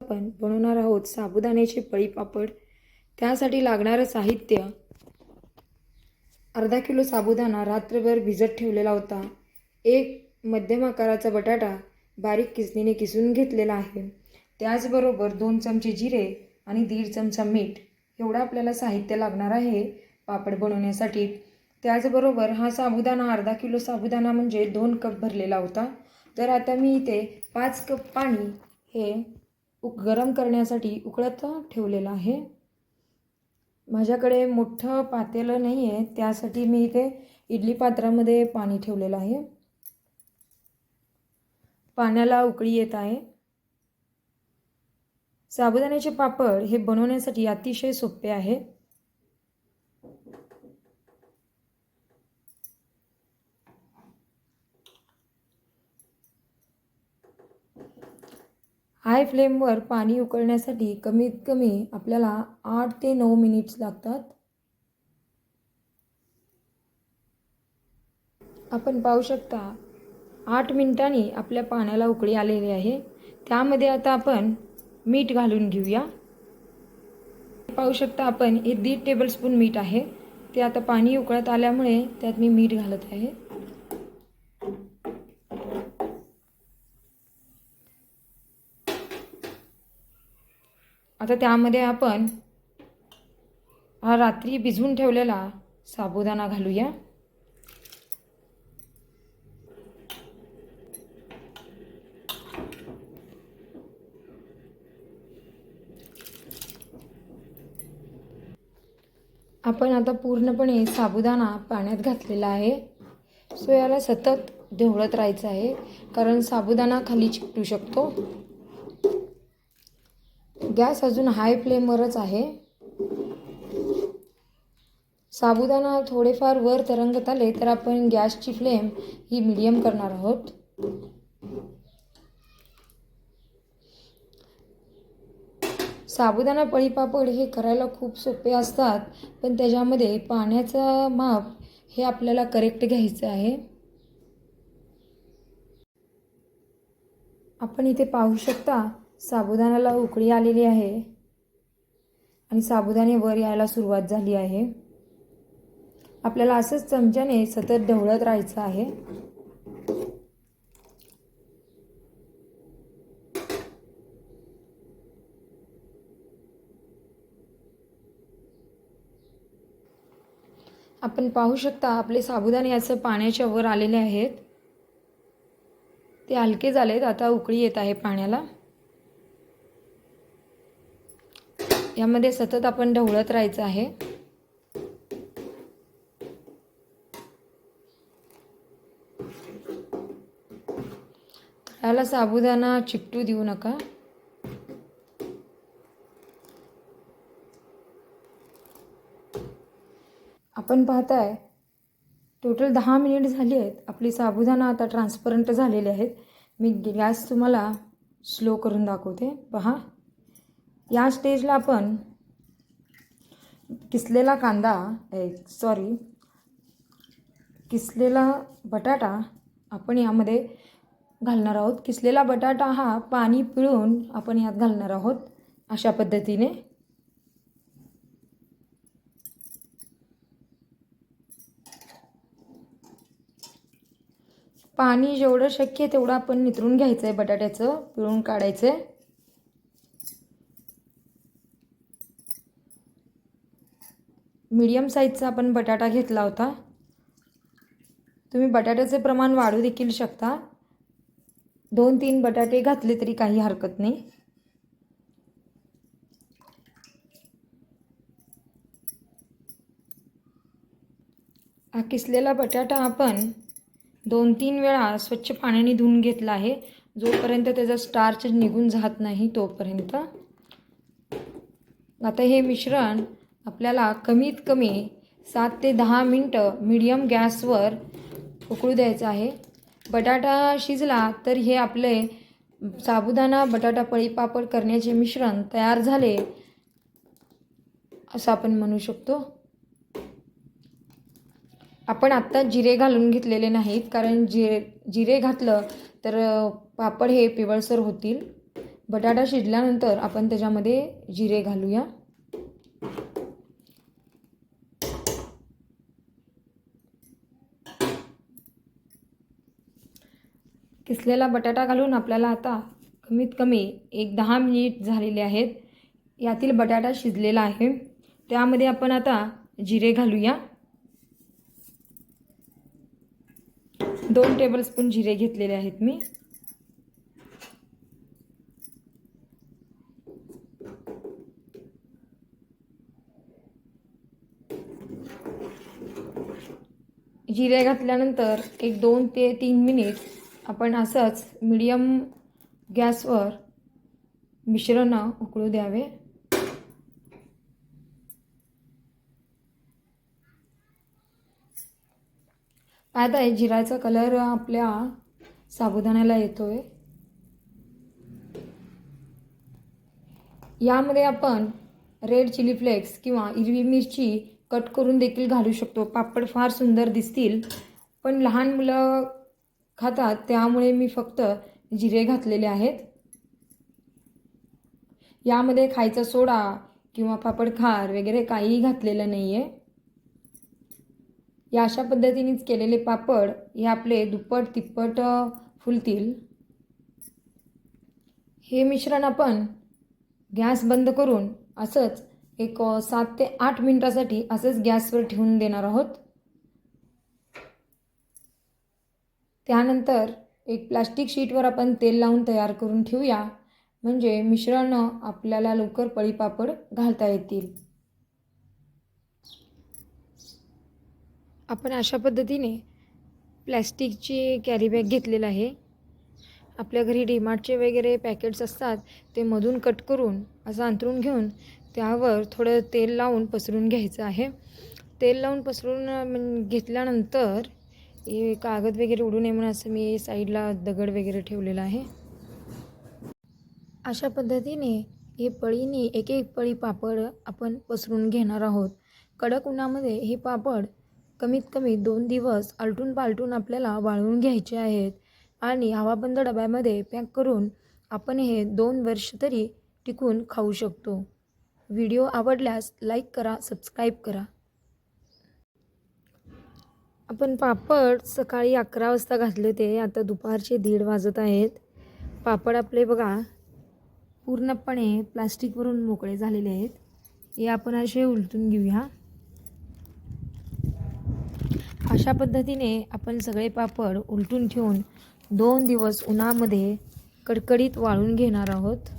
आपण बनवणार आहोत साबुदाण्याचे पळी पापड. त्यासाठी लागणारं साहित्य. अर्धा किलो साबुदाणा रात्रभर भिजत ठेवलेला होता. एक मध्यम आकाराचा बटाटा बारीक किसणीने किसून घेतलेला आहे. त्याचबरोबर दोन चमचे जिरे आणि दीड चमचा मीठ. एवढं आपल्याला साहित्य लागणार आहे पापड बनवण्यासाठी. त्याचबरोबर हा साबुदाणा अर्धा किलो साबुदाणा म्हणजे दोन कप भरलेला होता. तर आता मी इथे पाच कप पाणी हे उक गरम करण्यासाठी उकळत ठेवलेलं आहे. माझ्याकडे मोठं पातेलं नाही आहे त्यासाठी मी इथे इडली पात्रामध्ये पाणी ठेवलेलं आहे. पाण्याला उकळी येत आहे. साबुदाण्याचे पापड हे बनवण्यासाठी अतिशय सोपे आहे. हाय फ्लेमवर पाणी उकळण्यासाठी कमीत कमी आपल्याला आठ ते नऊ मिनिट्स लागतात. आपण पाहू शकता आठ मिनिटांनी आपल्या पाण्याला उकळी आलेली आहे. त्यामध्ये आता आपण मीठ घालून घेऊया. पाहू शकता आपण हे दीड टेबलस्पून मीठ आहे. ते आता पाणी उकळत आल्यामुळे त्यात मी मीठ घालत आहे. आता त्यामध्ये आपण हा रात्री भिजवून ठेवलेला साबुदाणा घालूया. आपण आता पूर्णपणे साबुदाणा पाण्यात घातलेला आहे. सो याला सतत ढवळत राहायचं आहे कारण साबुदाणा खाली चिकटू शकतो. गॅस अजून हाय फ्लेमवरच आहे. साबुदाणा थोडेफार वर तरंगत आले तर आपण गॅसची फ्लेम ही मिडियम करणार आहोत. साबुदाणा पळीपापड हे करायला खूप सोपे असतात पण त्याच्यामध्ये पाण्याचं माप हे आपल्याला करेक्ट घ्यायचं आहे. आपण इथे पाहू शकता साबुदाण्याला उकळी आलेली आहे आणि साबुदाणे वर यायला सुरुवात झाली आहे. आपल्याला असंच चमच्याने सतत ढवळत राहायचं आहे. आपण पाहू शकता आपले साबुदाणे असं पाण्याच्या वर आलेले आहेत. ते हलके झालेत आता उकळी येत आहे पाण्याला. यामध्ये सतत आपण ढवळत राहायचं आहे. त्याला साबुदाणा चिकटू देऊ नका. आपण पाहताय टोटल दहा मिनिट झाली आहेत. आपली साबुदाणा आता ट्रान्सपरंट झालेले आहेत. मी गॅस तुम्हाला स्लो करून दाखवते. पहा. या स्टेजला आपण किसलेला कांदा सॉरी किसलेला बटाटा आपण यामध्ये घालणार आहोत. किसलेला बटाटा हा पाणी पिळून आपण यात घालणार आहोत अशा पद्धतीने. पाणी जेवढं शक्य तेवढं आपण नितरून घ्यायचं आहे बटाट्याचं पिळून काढायचं आहे मीडियम साईजचा आपण बटाटा घेतला होता. तुम्ही बटाट्याचे प्रमाण वाढू देखील शकता. दोन तीन बटाटे घातले तरी काही हरकत नाही. हा किसलेला बटाटा आपण दोन तीन वेळा स्वच्छ पाण्याने धुवून घेतला आहे. जोपर्यंत त्याचा स्टार्च निघून जात नाही तोपर्यंत. आता हे मिश्रण आपल्याला कमीत कमी सात ते दहा मिनटं मीडियम गॅसवर उकळू द्यायचं आहे. बटाटा शिजला तर हे आपले साबुदाणा बटाटा पळी पापड करण्याचे मिश्रण तयार झाले असं आपण म्हणू शकतो. आपण आत्ता जिरे घालून घेतलेले नाहीत कारण जिरे जिरे घातलं तर पापड हे पिवळसर होतील. बटाटा शिजल्यानंतर आपण त्याच्यामध्ये जिरे घालूया. किसलेला बटाटा घालून आपल्याला आता कमीत कमी एक दहा मिनिट झालेले आहेत. यातील बटाटा शिजलेला आहे. त्यामध्ये आपण आता जिरे घालूया. दोन टेबलस्पून जिरे घेतलेले आहेत मी. जिरे घातल्यानंतर एक दोन ते तीन मिनिट आपण असंच मीडियम गॅसवर मिश्रण उकळू द्यावे. पाहत आहे जिराचा कलर आपल्या साबुदाण्याला येतोय. यामध्ये आपण रेड चिली फ्लेक्स किंवा हिरवी मिरची कट करून देखील घालू शकतो. पापड फार सुंदर दिसतील पण लहान मुलं खातात त्यामुळे मी फक्त जिरे घातलेले आहेत. यामध्ये खायचा सोडा किंवा पापड खार वगैरे काहीही घातलेलं नाही आहे या अशा पद्धतीनेच केलेले पापड हे आपले दुप्पट तिप्पट फुलतील. हे मिश्रण आपण गॅस बंद करून असंच एक सात ते आठ मिनटासाठी असंच गॅसवर ठेवून देणार आहोत. त्यानंतर एक प्लास्टिक शीटवर आपण तेल लावून तयार करून ठेवूया. म्हणजे मिश्रण आपल्याला लवकर पळीपापड घालता येतील. आपण अशा पद्धतीने प्लॅस्टिकची कॅरीबॅग घेतलेलं आहे. आपल्या घरी डीमार्टचे वगैरे पॅकेट्स असतात ते मधून कट करून असं अंतरून घेऊन त्यावर थोडं तेल लावून पसरून घ्यायचं आहे. तेल लावून पसरून घेतल्यानंतर हे कागद वगैरे उडू नये म्हणून असं मी साईडला दगड वगैरे ठेवलेला आहे. अशा पद्धतीने हे पळीने एक एक पळी पापड आपण पसरून घेणार आहोत. कडक उन्हामध्ये हे पापड कमीत कमी दोन दिवस आलटून पालटून आपल्याला वाळवून घ्यायचे आहेत आणि हवाबंद डब्यामध्ये पॅक करून आपण हे दोन वर्ष तरी टिकून खाऊ शकतो. व्हिडिओ आवडल्यास लाईक करा सबस्क्राईब करा. आपण पापड सकाळी अकरा वाजता घातले होते. आता दुपारचे दीड वाजत आहेत. पापड आपले बघा पूर्णपणे प्लास्टिकवरून मोकळे झालेले आहेत. हे आपण असे उलटून घेऊया. अशा पद्धतीने आपण सगळे पापड उलटून ठेवून दोन दिवस उन्हामध्ये कडकडीत वाळून घेणार आहोत.